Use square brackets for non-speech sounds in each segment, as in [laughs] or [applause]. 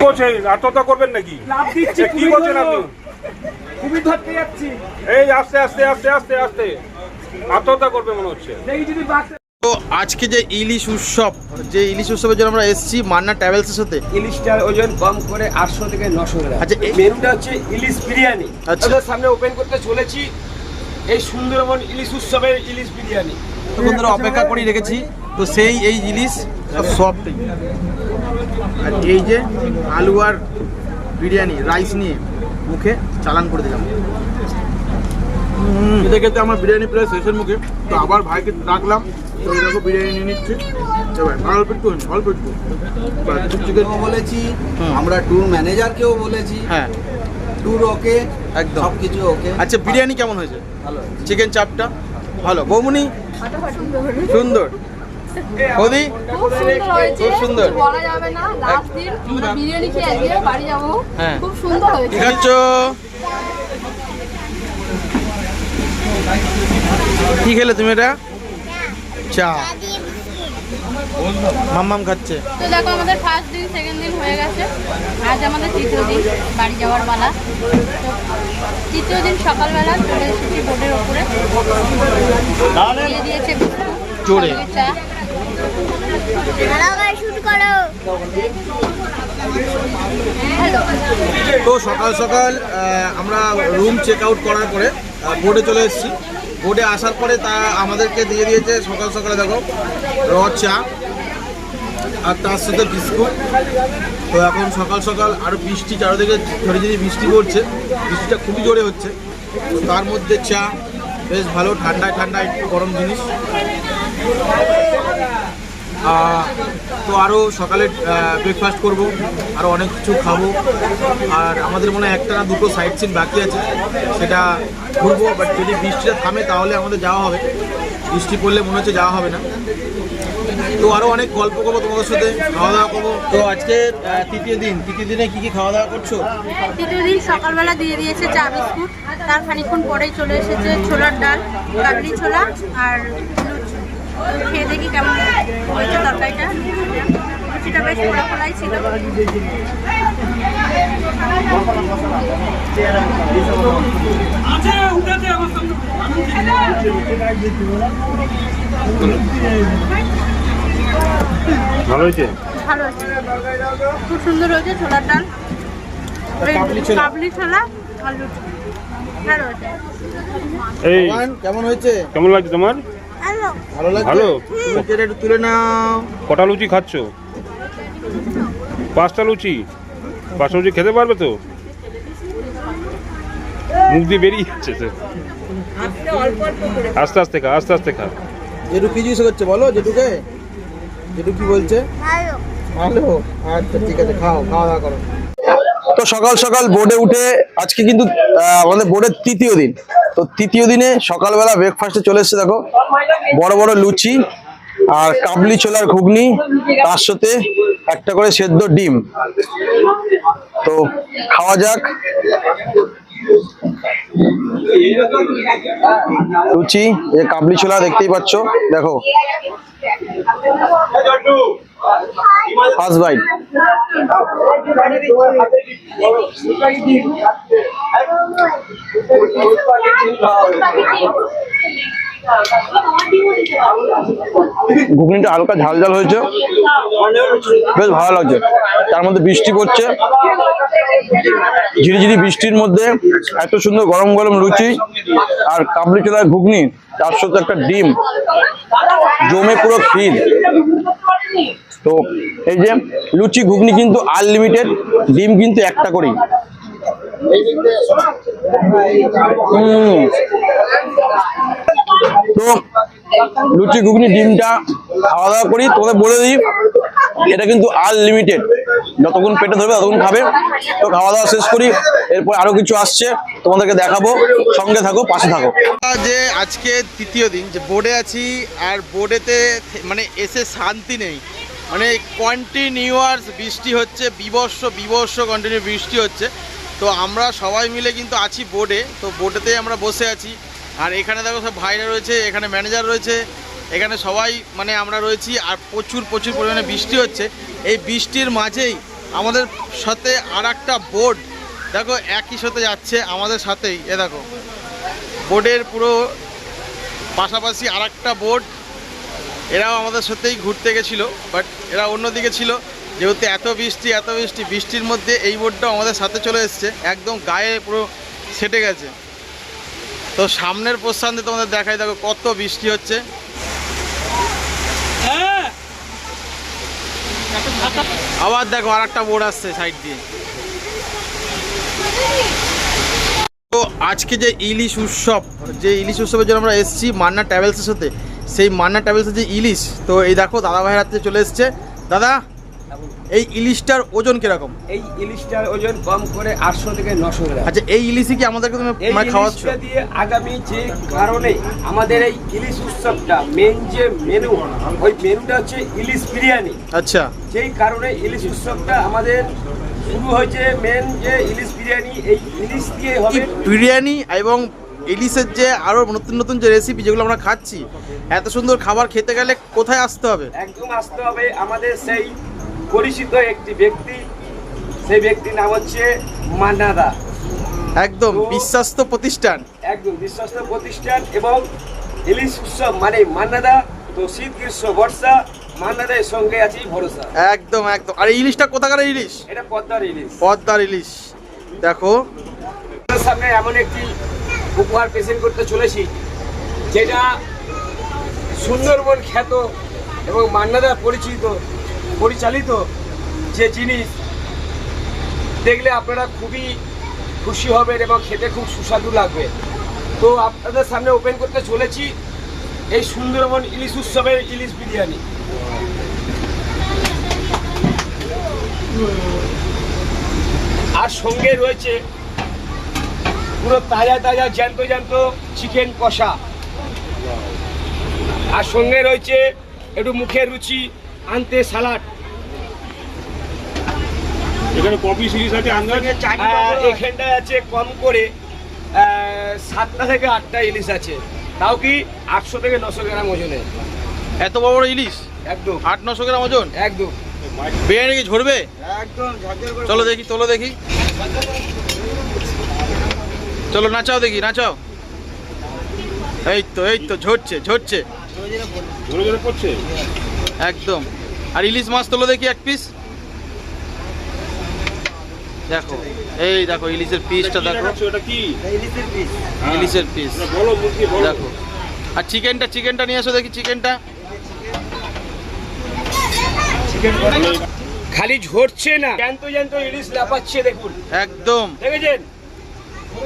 করছেন আত্মহত্যা করবেন নাকি? কি করছেন আপনি? কুমির ধরতে যাচ্ছি। এই আস্তে আস্তে আস্তে আস্তে আস্তে। আত্মহত্যা করবে মনে হচ্ছে। দেখি যদি বাঁচতে তো আজকে যে ইলিশ উৎসব যে ইলিশ উৎসবের জন্য আমরা এসেছি মান্না ট্রাভেলসের সাথে ইলিশটার ওজন কম করে আটশো থেকে নশো গ্রাম। আচ্ছা, এই- মেনুটা হচ্ছে ইলিশ বিরিয়ানি। আচ্ছা। সামনে ওপেন করতে চলেছি এই সুন্দরবন ইলিশ উৎসবের ইলিশ বিরিয়ানি। তখন ধরে অপেক্ষা করে রেখেছি। তো সেই এই জিনিস সফট আর এই যে আলু আর বিরিয়ানি রাইস নিয়ে মুখে চালান করে দিলাম। খেতে খেতে আমার বিরিয়ানি প্রায় শেষের মুখে। তো আবার ভাইকে ডাকলাম তো এরকম বিরিয়ানি নিয়ে নিচ্ছি। অল্প একটু অল্প একটু বলেছি আমরা ট্যুর ম্যানেজারকেও বলেছি। হ্যাঁ। ট্যুর ওকে একদম। সব কিছু ওকে। আচ্ছা বিরিয়ানি কেমন হয়েছে? ভালো চিকেন চাপটা ভালো। বৌমনি? সুন্দর। খুবই খুব সুন্দর বলা যাবে না। লাস্ট দিন আমরা বিরিয়ানি খেয়ে আজকে বাড়ি যাব। হ্যাঁ। খুব সুন্দর হয়েছে। ঠিক আছে? কি খেলে তুমি এটা? চা। মাম্মাম খাচ্ছে। তো দেখো আমাদের ফার্স্ট দিন সেকেন্ড দিন হয়ে গেছে। আজ আমাদের তৃতীয় দিন বাড়ি যাওয়ার পালা। তৃতীয় দিন সকালবেলা চলে এসেছি বোর্ডের ওপরে। দিয়ে দিয়েছে বিস্কুট, জোরে। চা। তো সকাল সকাল আহ, আমরা রুম চেক আউট করার পরে বোর্ডে চলে এসেছি। বোর্ডে আসার পরে তা আমাদেরকে দিয়ে দিয়েছে। সকাল সকালে দেখো র চা আর তার সাথে বিস্কুট। তো এখন সকাল সকাল আরও বৃষ্টি, চারিদিকে ঝড়ে ঝড়ে বৃষ্টি পড়ছে। বৃষ্টিটা খুবই জোরে হচ্ছে। তার মধ্যে চা, বেশ ভালো, ঠান্ডায় ঠান্ডায় একটু গরম জিনিস। তো আরও সকালে ব্রেকফাস্ট করব আরও অনেক কিছু খাব। আর আমাদের মনে হয় একটা না দুটো সাইড সিন বাকি আছে সেটা ঘুরবো। বাট যদি বৃষ্টিটা থামে তাহলে আমাদের যাওয়া হবে। বৃষ্টি পড়লে মনে হচ্ছে যাওয়া হবে না। তো আরও অনেক গল্প করব তোমাদের সাথে খাওয়া দাওয়া করব। তো আজকে তৃতীয় দিন তৃতীয় দিনে কী কী খাওয়া দাওয়া করছ? তৃতীয় দিন সকালবেলা দিয়ে দিয়েছে চা বিস্কুট তার খানিকক্ষণ পরেই চলে এসেছে ছোলার ডাল কাবলি ছোলা আর খেয়ে দেখি কেমন হয়েছে তরকারিটা। লুচিটা বেশ খোলা খোলাই ছিল। ভালো হয়েছে? ভালো হয়েছে। খুব সুন্দর হয়েছে ছোলার ডাল। কাবলি ছোলা। আর লুচি ভালো হয়েছে। এই কেমন হয়েছে? কেমন লাগছে তোমার? ভালো লাগছে? ভালো। তুমি একটু তুলে নাও। কটা লুচি খাচ্ছ? পাঁচটা লুচি? পাঁচটা লুচি খেতে পারবে তো? মুখ দিয়ে বেরিয়ে যাচ্ছে তো। আস্তে আস্তে খা আস্তে আস্তে খা। জেঠু কি জিজ্ঞেস করছে বলো জেঠুকে? জেঠু কি বলছে? ভালো? আচ্ছা ঠিক আছে খাও খাওয়া দাওয়া করো। তো সকাল সকাল বোর্ডে উঠে আজকে কিন্তু আহ, আমাদের বোর্ডের তৃতীয় দিন। তো তৃতীয় দিনে সকালবেলা ব্রেকফাস্টে চলে এসেছে, দেখো। বড় বড় লুচি আর কাবলি ছোলার ঘুগনি, তার সাথে একটা করে সেদ্ধ ডিম। তো খাওয়া যাক। লুচি যে কাবলি ছোলা দেখতেই পাচ্ছ, দেখো। ফার্স্ট ঘুগনিটা হালকা ঝাল ঝাল হয়েছে। বেশ ভালো লাগছে। তার মধ্যে বৃষ্টি পড়ছে। ঝিরিঝিরি বৃষ্টির মধ্যে এত সুন্দর গরম গরম লুচি আর কাবলি চোলার ঘুগনি, তার সাথে একটা ডিম। জমে পুরো ক্ষীর। তো এই যে লুচি ঘুগনি কিন্তু আনলিমিটেড ডিম কিন্তু একটা করেই। তো লুচি ঘুগনি, ডিমটা খাওয়া দাওয়া করি তোমাদের বলে দিই, এটা কিন্তু আনলিমিটেড যতক্ষণ পেটে ধরবে ততক্ষণ খাবে। তো খাওয়া দাওয়া শেষ করি, এরপর আরও কিছু আসছে, তোমাদেরকে দেখাবো। সঙ্গে থাকো, পাশে থাকো। যে আজকে তৃতীয় দিন, যে বোর্ডে আছি, আর বোর্ডেতে মানে এসে শান্তি নেই। মানে কন্টিনিউয়াস বৃষ্টি হচ্ছে, বিবর্ষ বিবর্ষ কন্টিনিউ বৃষ্টি হচ্ছে। তো আমরা সবাই মিলে কিন্তু আছি বোর্ডে তো বোর্ডেতেই আমরা বসে আছি। আর এখানে দেখো সব ভাইরা রয়েছে, এখানে ম্যানেজার রয়েছে। এখানে সবাই মানে আমরা রয়েছি আর প্রচুর প্রচুর পরিমাণে বৃষ্টি হচ্ছে। এই বৃষ্টির মাঝেই আমাদের সাথে আর একটা বোর্ড দেখো একই সাথে যাচ্ছে আমাদের সাথেই, এ দেখো। বোর্ডের পুরো পাশাপাশি আর একটা বোর্ড এরাও আমাদের সাথেই ঘুরতে গেছিল, বাট এরা অন্যদিকে ছিল। যেহেতু এত বৃষ্টি এত বৃষ্টি, বৃষ্টির মধ্যে এই বোর্ডটাও আমাদের সাথে চলে এসছে, একদম গায়ে পুরো সেটে গেছে। তো সামনের প্রস্থান দিয়ে তোমাদের দেখাই, দেখো কত বৃষ্টি হচ্ছে। আবার দেখো আর একটা বোর্ড আসছে সাইড দিয়ে। তো আজকে যে ইলিশ উৎসব, যে ইলিশ উৎসবের জন্য আমরা এসেছি মান্না ট্রাভেলসের সাথে, সেই মান্না ট্রাভেলসের যে ইলিশ, তো এই দেখো দাদা ভাইয়ের হাতে চলে এসছে। দাদা এই ইলিশটার ওজন কীরকম? এই ইলিশটার ওজন কম করে আটশো থেকে নশো গ্রাম। আচ্ছা এই ইলিশই কি আমাদেরকে তুমি মানে খাওয়াচ্ছ? দিয়ে আগামী যে কারণে আমাদের এই ইলিশ উৎসবটা মেন যে মেনু ওই মেনুটা হচ্ছে ইলিশ বিরিয়ানি। আচ্ছা। যেই কারণে ইলিশ উৎসবটা আমাদের শুরু হয়েছে মেন যে ইলিশ বিরিয়ানি এই ইলিশ দিয়ে হবে। বিরিয়ানি এবং ইলিশের যে আরও নতুন নতুন যে রেসিপি যেগুলো আমরা খাচ্ছি এত সুন্দর খাবার খেতে গেলে কোথায় আসতে হবে? একদম আসতে হবে আমাদের সেই পরিচিত একটি ব্যক্তি সেই ব্যক্তির নাম হচ্ছে মান্নাদা। একদম বিশ্বাস্ত প্রতিষ্ঠান। একদম বিশ্বস্ত প্রতিষ্ঠান এবং ইলিশ উৎসব মানে মান্নাদা তো শীত গ্রীষ্ম বর্ষা মান্নাদের সঙ্গে আছে ভরসা। একদম একদম। আর ইলিশটা কোথাকার ইলিশ? এটা পদ্মার ইলিশ। পদ্মার ইলিশ। দেখো। সামনে এমন একটি উপহার প্রেজেন্ট করতে চলেছি যেটা সুন্দরবন খ্যাত এবং মান্নাদার পরিচিত পরিচালিত যে জিনিস, দেখলে আপনারা খুবই খুশি হবেন এবং খেতে খুব সুস্বাদু লাগবে। তো আপনাদের সামনে ওপেন করতে চলেছি এই সুন্দরবন ইলিশ উৎসবের ইলিশ বিরিয়ানি। আর সঙ্গে রয়েছে পুরো তাজা তাজা জ্যান্ত জ্যান্ত চিকেন কষা। আর সঙ্গে রয়েছে একটু মুখের রুচি আনতে সালাড। এখানে কপি সিরিজ আছে আন্দাজ? আর এখানটায় আছে কম করে সাতটা থেকে আটটা ইলিশ আছে। তাও কি আটশো থেকে নশো গ্রাম ওজনে এত বড় বড় ইলিশ? একদম। আট নশো গ্রাম ওজন? একদম। বিরিয়ানি কি ঝরবে? একদম চলো দেখি চলো দেখি। চলো নাচাও দেখি নাচাও। এই তো এই তো ঝরছে ঝরছে। জোরে জোরে পড়ছে একদম। আর ইলিশ মাছ তোলো দেখি এক পিস দেখো এই দেখো ইলিশের পিসটা দেখো। দেখাচ্ছ? ওটা কি? হ্যাঁ। ইলিশের পিস ওটা বলো মুরগি বলো। দেখো। আর চিকেনটা চিকেনটা নিয়ে এসো দেখি চিকেনটা খালি ঝরছে না। জ্যান্ত জ্যান্ত ইলিশ লাফাচ্ছে দেখুন। একদম। দেখেছেন?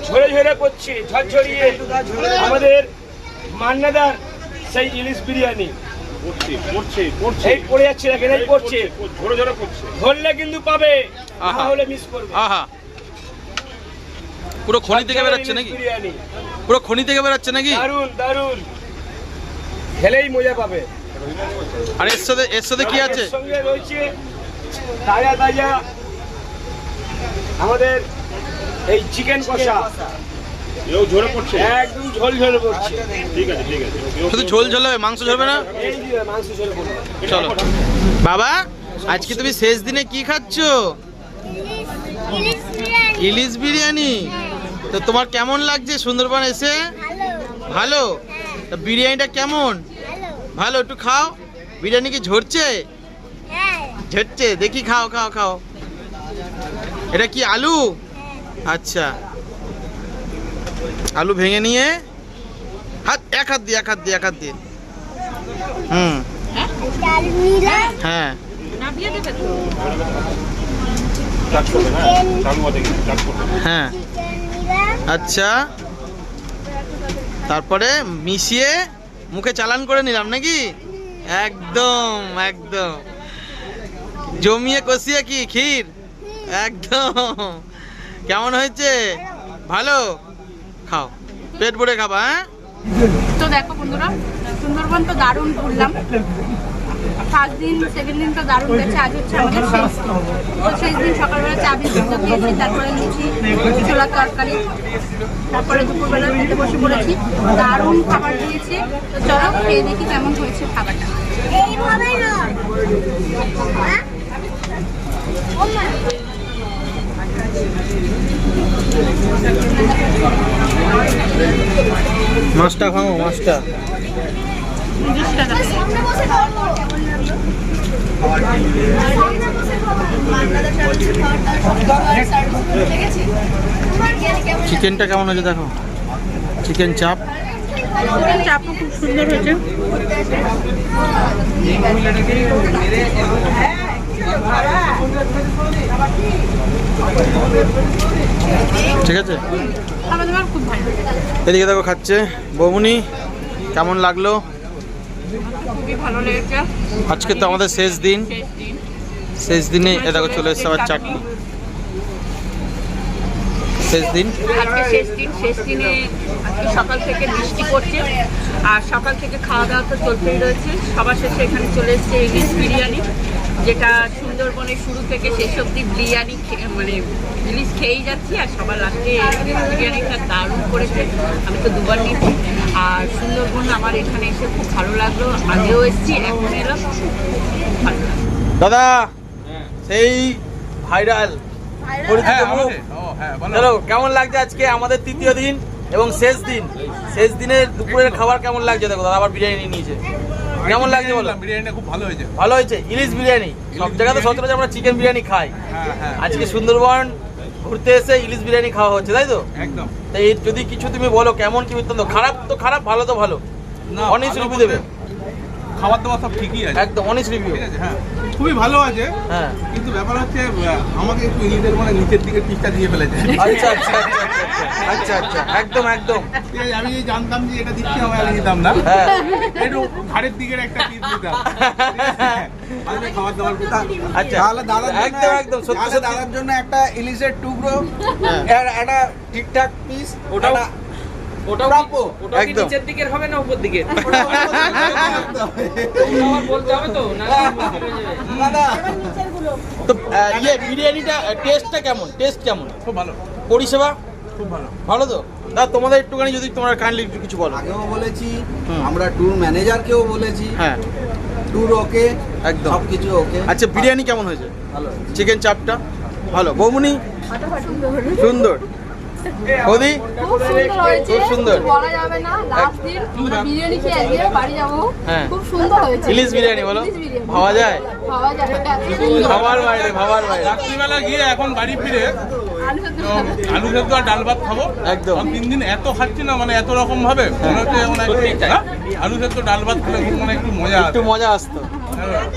ঝরে ঝরে পড়ছে ঝরঝরিয়ে। আমাদের মান্নাদার সেই ইলিশ বিরিয়ানি। পড়ছে পড়ছে পড়ছে এই পড়ে যাচ্ছে দেখেন এই পড়ছে। জোরে জোরে পড়ছে ধরলে কিন্তু পাবে না মিস করবে। আহা। পুরো খনি থেকে বেরোচ্ছে নাকি? পুরো খনি থেকে বেরোচ্ছে নাকি? দারুণ দারুণ খেলেই মজা পাবে। আর এর সাথে এর সাথে কি আছে? এর সঙ্গে রয়েছে তাজা তাজা আমাদের এই চিকেন কষা। এও পড়ছে? একদম ঝোল ঝোল করছে ঠিক আছে ঠিক আছে। ওকে, ওকে। শুধু ঝোল ঝোল হবে মাংস ঝরবে না? মাংস চলো। বাবা আজকে তুমি শেষ দিনে কি খাচ্ছ? ইলিশ বিরিয়ানি। তো তোমার কেমন লাগছে সুন্দরবন এসে? ভালো? তা বিরিয়ানিটা কেমন? ভালো একটু খাও। বিরিয়ানি কি ঝরছে? ঝরছে দেখি খাও খাও খাও। এটা কি আলু? আচ্ছা। আলু ভেঙে নিয়ে, হাত, এক হাত দিয়ে, এক হাত দিয়ে, এক হাত দিয়ে। হুম। হ্যাঁ। হ্যাঁ। আচ্ছা। তারপরে মিশিয়ে মুখে চালান করে নিলাম নাকি? একদম একদম। জমিয়ে কষিয়ে কি, ক্ষীর? একদম। কেমন হয়েছে? ভালো? খাও। পেট ভরে খাবা হ্যাঁ? তো দেখো বন্ধুরা সুন্দরবন তো দারুণ ঘুরলাম। ফার্স্ট দিন সেকেন্ড দিন তো দারুণ গেছে আজ হচ্ছে আমাদের শেষ। দিন তো শেষ দিন সকালবেলা চা বিস্কুট খেয়েছি তারপরে লুচি ছোলার তরকারি তারপরে দুপুরবেলা খেতে বসে পড়েছি। দারুণ খাবার দিয়েছে। তো চলো খেয়ে দেখি কেমন হয়েছে খাবারটা। এইভাবে মাছটা খাও মাছটা। চিকেনটা কেমন হয়েছে দেখো? চিকেন চাপ চাপও খুব সুন্দর হয়েছে। ঠিক আছে? এদিকে দেখো খাচ্ছে। বৌমনি, কেমন লাগল? আজকে তো আমাদের শেষ দিন। শেষ দিনে এ দেখো চলে এসছে আবার চাটনি। শেষ দিন। সকাল থেকে বৃষ্টি পড়ছে। আর সকাল থেকে খাওয়া দাওয়া তো চলতেই রয়েছে। সবার শেষে এখানে চলে এসেছে ইলিশ বিরিয়ানি। যেটা সুন্দরবনের শুরু থেকে শেষ অবধি বিরিয়ানি মানে জিনিস খেয়েই যাচ্ছি আর সবার লাস্টে বিরিয়ানিটা দারুণ করেছে। আমি তো দুবার নিয়েছি। আর সুন্দরবন আমার এখানে এসে খুব ভালো লাগল। আগেও এসেছি এখন এলাম। খুব ভালো লাগল। দাদা সেই ভাইরাল পরিচিত চলো কেমন লাগছে আজকে আমাদের তৃতীয় দিন এবং শেষ দিন? শেষ দিনের দুপুরের খাবার কেমন লাগছে? দেখো দাদা আবার বিরিয়ানি নিয়ে নিয়েছে। কেমন লাগছে বলো? বিরিয়ানিটা খুব ভালো হয়েছে। ভালো হয়েছে ইলিশ বিরিয়ানি। সব জায়গাতে সচরাচর আমরা চিকেন বিরিয়ানি খাই। হ্যাঁ হ্যাঁ আজকে সুন্দরবন ঘুরতে এসে ইলিশ বিরিয়ানি খাওয়া হচ্ছে তাই তো? একদম। তাই এই যদি কিছু তুমি বলো কেমন কি বৃত্তান্ত খারাপ তো খারাপ ভালো তো ভালো। অনেক ভালো দেবে। খাবার দাবার সব ঠিকই আছে। একদম অনেস্ট রিভিউ ঠিক আছে হ্যাঁ। খুবই ভালো আছে হ্যাঁ। কিন্তু ব্যাপার হচ্ছে আমাকে একটু ইলিশের মানে নিচের দিকে পিসটা দিয়ে ফেলেছে আচ্ছা আচ্ছা আচ্ছা, আচ্ছা আচ্ছা একদম একদম। আছে, আমি জানতাম যে এটা দিচ্ছি আমি আর নিতাম না। হ্যাঁ। একটু ঘাড়ের দিকের একটা পিস নিতাম আমি খাবার দাবার আচ্ছা তাহলে জন্য একদম একদম সত্যি দাদার জন্য একটা ইলিশের টুকরো হ্যাঁ। একটা ঠিকঠাক পিস একটা ওটাও প্রাপ্য। ওটাও কি একদম। নিচের দিকের হবে না উপর দিকের? [laughs] বলতে হবে তো না দাদা তো আহ, ইয়ে বিরিয়ানিটা টেস্টটা কেমন? টেস্ট কেমন? খুব ভালো। পরিষেবা? খুব ভালো। ভালো তো? দাদা তোমাদের একটুখানি যদি তোমরা কাইন্ডলি একটু কিছু বলো। আগেও বলেছি হুম। আমরা ট্যুর ম্যানেজারকেও বলেছি। হ্যাঁ। ট্যুর ওকে একদম। সব কিছু ওকে। আচ্ছা বিরিয়ানি কেমন হয়েছে? ভালো চিকেন চাপটা ভালো। বৌমনি? সুন্দর। বৌদি খুব সুন্দর খুব সুন্দর। বলা যাবে না। লাস্ট দিন বিরিয়ানি খেয়ে আজকে বাড়ি যাব। হ্যাঁ। খুব সুন্দর হয়েছে। ইলিশ বিরিয়ানি বলো। ভাবা যায়? ভাবা যায়। ভাবার বাইরে ভাবার বাইরে। রাত্রিবেলা গিয়ে এখন বাড়ি ফিরে আলু সেদ্ধ। আর ডাল ভাত খাব। একদম। আর তিন দিন এত খাচ্ছি না মানে এত রকম ভাবে মনে হচ্ছে এখন হ্যাঁ? আলু সেদ্ধ ডাল ভাত খেলে খুব মানে একটু মজা একটু মজা আসতো।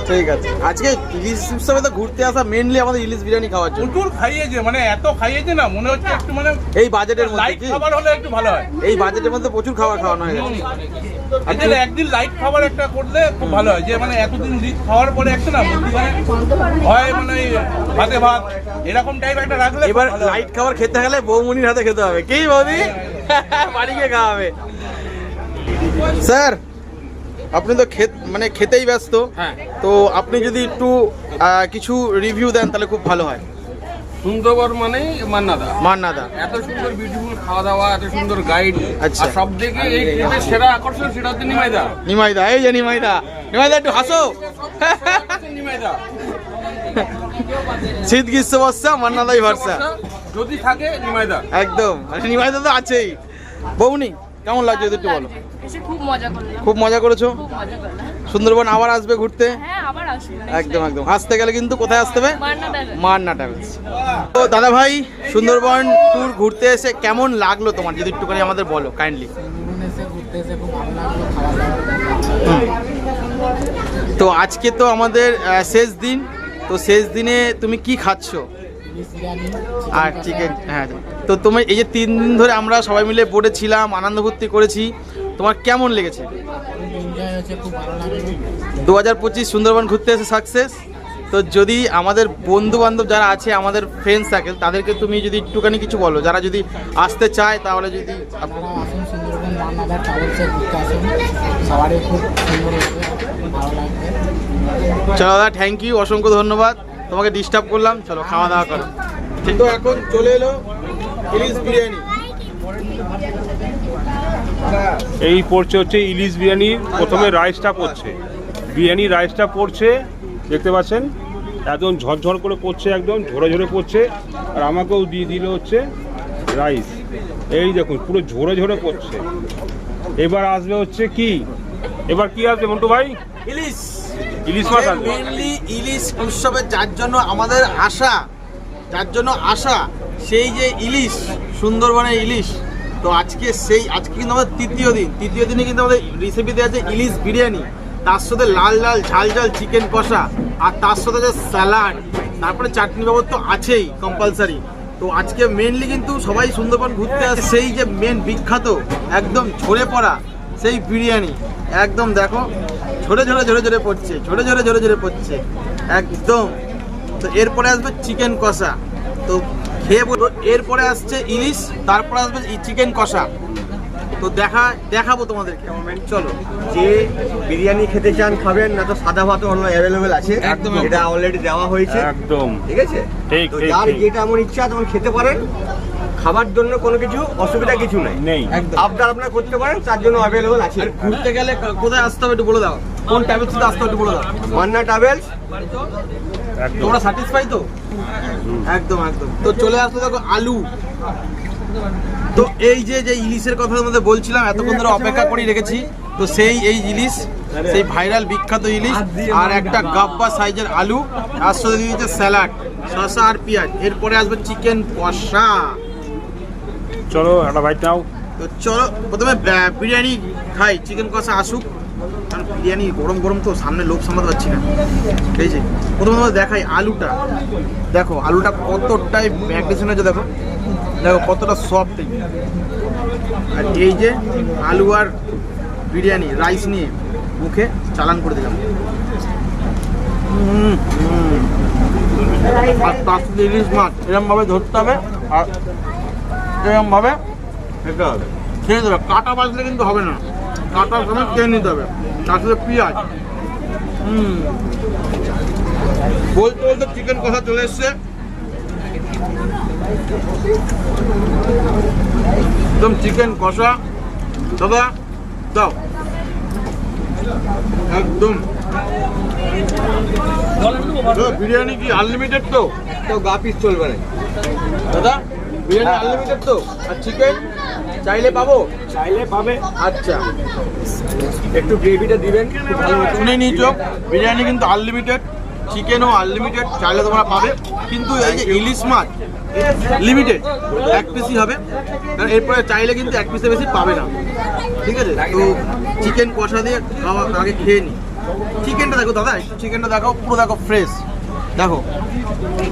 ঠিক আছে। আজকে ইলিশ উৎসবে তো ঘুরতে আসা মেনলি আমাদের ইলিশ বিরিয়ানি খাওয়ার জন্য। প্রচুর খাইয়েছে মানে এত খাইয়েছে না মনে হচ্ছে একটু মানে এই বাজেটের মধ্যে লাইট কি? খাবার হলে একটু ভালো হয়। এই বাজেটের মধ্যে প্রচুর খাবার খাওয়ানো হয়ে গেছে। একদিন লাইট খাবার একটা করলে খুব ভালো হয় যে মানে এতদিন রিচ খাওয়ার পরে একটা না মধ্যিখানে হয় মানে ভাতে ভাত এরকম টাইপ একটা রাখলে এবার লাইট খাবার খেতে গেলে বৌমনির হাতে খেতে হবে। কি বৌদি? বাড়ি গিয়ে খাওয়াবে স্যার আপনি তো খেত মানে খেতেই ব্যস্ত। হ্যাঁ। তো আপনি যদি একটু কিছু রিভিউ দেন তাহলে খুব ভালো হয়। সুন্দরবন মানেই মান্নাদা। মান্নাদা। এত সুন্দর বিউটিফুল খাওয়া দাওয়া এত সুন্দর গাইড আচ্ছা। সব থেকে এই ট্রিপের সেরা আকর্ষণ সেটা হচ্ছে নিমাইদা। নিমাইদা এই যে নিমাইদা। নিমাইদা একটু হাসো। নিমাইদা শীত গ্রীষ্ম বর্ষা মান্নাদাই ভরসা। যদি থাকে নিমাইদা। একদম। নিমাইদা তো আছেই। বৌনি কেমন লাগছে একটু বলো? খুব মজা করলাম। খুব মজা করেছ? খুব মজা করলাম। সুন্দরবন আবার আসবে ঘুরতে? হ্যাঁ আবার আসব। একদম একদম। আসতে গেলে কিন্তু কোথায় আসতে হবে? মান্না ট্রাভেলস তো দাদা ভাই সুন্দরবন ট্যুর ঘুরতে এসে কেমন লাগল তোমার? যদি একটুখানি আমাদের বলো কাইন্ডলি তো আজকে তো আমাদের শেষ দিন। তো শেষ দিনে তুমি কি খাচ্ছ? আর চিকেন হ্যাঁ। তো তোমার এই যে তিন দিন ধরে আমরা সবাই মিলে বোর্ডে ছিলাম আনন্দ ফুর্তি করেছি। তোমার কেমন লেগেছে? দু হাজার পঁচিশ সুন্দরবন ঘুরতে এসে সাকসেস তো যদি আমাদের বন্ধু বান্ধব যারা আছে, আমাদের ফ্রেন্ড সার্কেল তাদেরকে তুমি যদি একটুখানি কিছু বলো, যারা যদি আসতে চায় তাহলে যদি চলো দাদা থ্যাংক ইউ অসংখ্য ধন্যবাদ। তোমাকে ডিস্টার্ব করলাম, চলো খাওয়া দাওয়া করো। ঠিক তো এখন চলে এলো ইলিশ বিরিয়ানি। এই পড়ছে হচ্ছে ইলিশ বিরিয়ানি প্রথমে রাইসটা পড়ছে। বিরিয়ানি রাইসটা পড়ছে দেখতে পাচ্ছেন? একদম ঝরঝর করে পড়ছে একদম ঝরে ঝরে পড়ছে। আর আমাকেও দিয়ে দিল হচ্ছে রাইস। এই দেখুন পুরো ঝরে ঝরে পড়ছে। এবার আসবে হচ্ছে কি? এবার কি আসবে মন্টু ভাই? ইলিশ। ইলিশ মাছ আসবে। মেনলি ইলিশ উৎসবে যার জন্য আমাদের আশা যার জন্য আশা সেই যে ইলিশ সুন্দরবনের ইলিশ। তো আজকে সেই, আজকে কিন্তু আমাদের তৃতীয় দিন। তৃতীয় দিনে কিন্তু আমাদের রেসিপিতে আছে ইলিশ বিরিয়ানি, তার সাথে লাল লাল ঝাল ঝাল চিকেন কষা, আর তার সাথে আছে স্যালাড তারপরে চাটনি বাবদ তো আছেই কম্পালসারি তো আজকে মেনলি কিন্তু সবাই সুন্দরবন ঘুরতে আসে, সেই যে মেন বিখ্যাত, একদম ঝরে পড়া সেই বিরিয়ানি। একদম দেখো, ঝরে ঝরে ঝরে ঝরে পড়ছে, ঝরে ঝরে ঝরে ঝরে পড়ছে, একদম। তো এরপরে আসবে চিকেন কষা। তো খেয়ে এরপরে আসছে ইলিশ তারপরে আসবে চিকেন কষা। তো দেখা দেখাবো তোমাদেরকে। চলো। যে বিরিয়ানি খেতে চান খাবেন না তো সাদা ভাতও অন্য অ্যাভেলেবেল আছে। একদম, এটা অলরেডি দেওয়া হয়েছে। একদম। ঠিক আছে? তো যার যেটা এমন ইচ্ছা তেমন খেতে পারেন। খাবার জন্য কোনো কিছু অসুবিধা কিছু নাই। নেই। আপনার আপনারা করতে পারেন তার জন্য অ্যাভেলেবল আছে। ঘুরতে গেলে কোথায় আসতে হবে একটু বলে দাও। কোন ট্রাভেলস আসতে হবে একটু বলে দাও। মান্না ট্রাভেলস তোমরা স্যাটিসফাই তো? একদম একদম। তো চলে আসতো দেখো আলু। তো এই যে যে ইলিশের কথা তোমাদের বলছিলাম এতক্ষণ ধরে অপেক্ষা করে রেখেছি। তো সেই এই ইলিশ সেই ভাইরাল বিখ্যাত ইলিশ আর একটা গাব্বা সাইজের আলু আর সাথে দিয়েছে স্যালাড শসা আর পেঁয়াজ। এরপরে আসবে চিকেন কষা। চলো একটা বাইট নাও। তো চলো প্রথমে বিরিয়ানি খাই চিকেন কষা আসুক। কারণ বিরিয়ানি গরম গরম তো সামনে লোক সামলাতে পারছি না। এই যে। প্রথমে তোমাদের দেখাই আলুটা। দেখো, আলুটা কতটাই ম্যাগনেশন হয়েছে দেখো। দেখো, কতটা সফট আর এই যে আলু আর বিরিয়ানি রাইস নিয়ে মুখে চালান করে দিলাম। আর সাথে ইলিশ মাছ এরকম ভাবে ধরতে হবে, আর এরকম ভাবে খেতে হবে। খেয়ে দেবে কাটা বাজলে কিন্তু হবে না। কাটার সময় খেয়ে নিতে হবে। তার সাথে পেঁয়াজ। হুম। বলতে বলতে চিকেন কষা চলে এসছে। একদম চিকেন কষা। দাদা দাও। একদম। বিরিয়ানি কি আনলিমিটেড তো? তো গা পিস চলবে না। দাদা বিরিয়ানি আনলিমিটেড তো? আর চিকেন চাইলে পাবো? চাইলে পাবে। আচ্ছা। একটু গ্রেভিটা দিবেন ভালো হতো। শুনে নিয়েছো বিরিয়ানি কিন্তু আনলিমিটেড চিকেনও আনলিমিটেড চাইলে তোমরা পাবে। কিন্তু এই যে ইলিশ মাছ লিমিটেড এক পিসই হবে। কারণ এরপরে চাইলে কিন্তু এক পিসে বেশি পাবে না। ঠিক আছে? তো চিকেন কষা দিয়ে খাওয়া, আগে খেয়ে নি। চিকেনটা দেখো দাদা, একটু চিকেনটা দেখো পুরো দেখো ফ্রেশ দেখো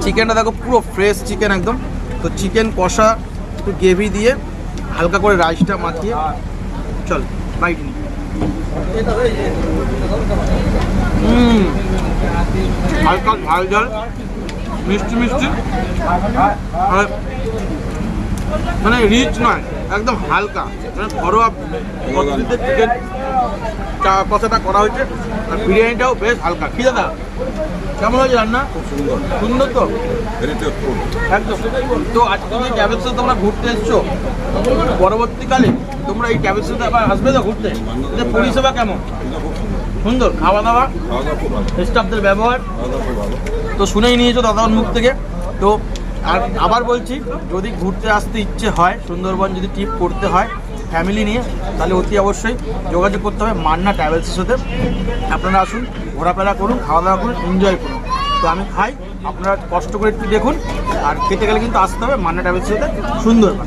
চিকেনটা দেখো পুরো ফ্রেশ চিকেন একদম। তো চিকেন কষা, একটু গ্রেভি দিয়ে হালকা করে রাইসটা মাখিয়ে, চল বাইট নি হুম হালকা ঝাল ঝাল মিষ্টি মিষ্টি আর মানে রিচ নয় একদম হালকা। মানে ঘরোয়া পদ্ধতিতে চিকেন কষাটা করা হয়েছে। আর বিরিয়ানিটাও বেশ হালকা। কি দাদা? কেমন হয়েছে রান্না? সুন্দর। তো? একদম। তো আজকে যে ট্যাবেলসে তোমরা ঘুরতে এসছো পরবর্তীকালে তোমরা এই ট্যাবেলসে আবার আসবে তো ঘুরতে? পরিষেবা কেমন? সুন্দর। খাওয়া দাওয়া স্টাফদের ব্যবহার? তো শুনেই নিয়েছো দাদার মুখ থেকে। তো আর আবার বলছি, যদি ঘুরতে আসতে ইচ্ছে হয়, সুন্দরবন যদি ট্রিপ করতে হয় ফ্যামিলি নিয়ে, তাহলে অতি অবশ্যই যোগাযোগ করতে হবে মান্না ট্রাভেলসের সাথে। আপনারা আসুন, ঘোরাফেরা করুন খাওয়া দাওয়া করুন এনজয় করুন। তো আমি খাই, আপনারা কষ্ট করে একটু দেখুন, আর খেতে গেলে কিন্তু আসতে হবে মান্না ট্রাভেলসের সাথে সুন্দরবন।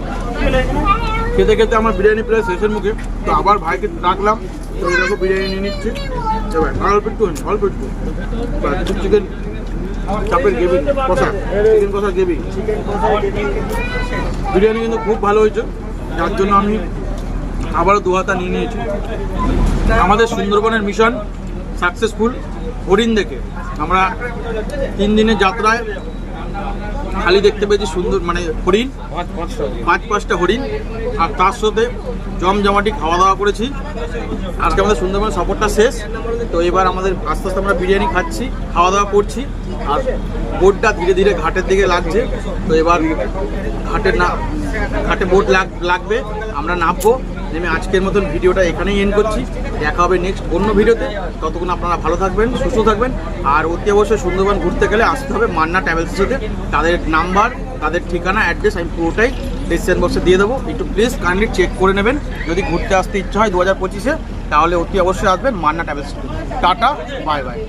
খেতে খেতে আমার বিরিয়ানি প্রায় শেষের মুখে, তো আবার ভাইকে ডাকলাম, তো দেখো বিরিয়ানি নিয়ে নিচ্ছে। অল্প একটু অল্প একটু। চিকেন চাপের গ্রেভি কষা চিকেন কষা গ্রেভি বিরিয়ানি কিন্তু খুব ভালো হয়েছে, যার জন্য আমি আবারও দু হাতা নিয়ে নিয়েছি। আমাদের সুন্দরবনের মিশন সাকসেসফুল হরিণ দেখে। আমরা তিন দিনের যাত্রায় খালি দেখতে পেয়েছি সুন্দর মানে হরিণ, পাঁচ পাঁচটা হরিণ, আর তার সাথে জমজমাটি খাওয়া দাওয়া করেছি। আজকে আমাদের সুন্দরবন সফরটা শেষ। তো এবার আমাদের আস্তে আস্তে আমরা বিরিয়ানি খাচ্ছি খাওয়া দাওয়া করছি। আর বোটটা ধীরে ধীরে ঘাটের দিকে লাগছে। তো এবার ঘাটের না, ঘাটে বোট লাগ, লাগবে। আমরা নামবো আমি আজকের মতন ভিডিওটা এখানেই এন্ড করছি। দেখা হবে নেক্সট অন্য ভিডিওতে। ততক্ষণ আপনারা ভালো থাকবেন, সুস্থ থাকবেন। আর অতি অবশ্যই সুন্দরবন ঘুরতে গেলে আসতে হবে মান্না ট্রাভেলসের সাথে। তাদের নাম্বার, তাদের ঠিকানা, অ্যাড্রেস আমি পুরোটাই ডিসিশন বক্সে দিয়ে দেবো। একটু প্লিজ কাইন্ডলি চেক করে নেবেন। যদি ঘুরতে আসতে ইচ্ছা হয় দু হাজার পঁচিশে, তাহলে অতি অবশ্যই আসবেন Manna travels tata bye bye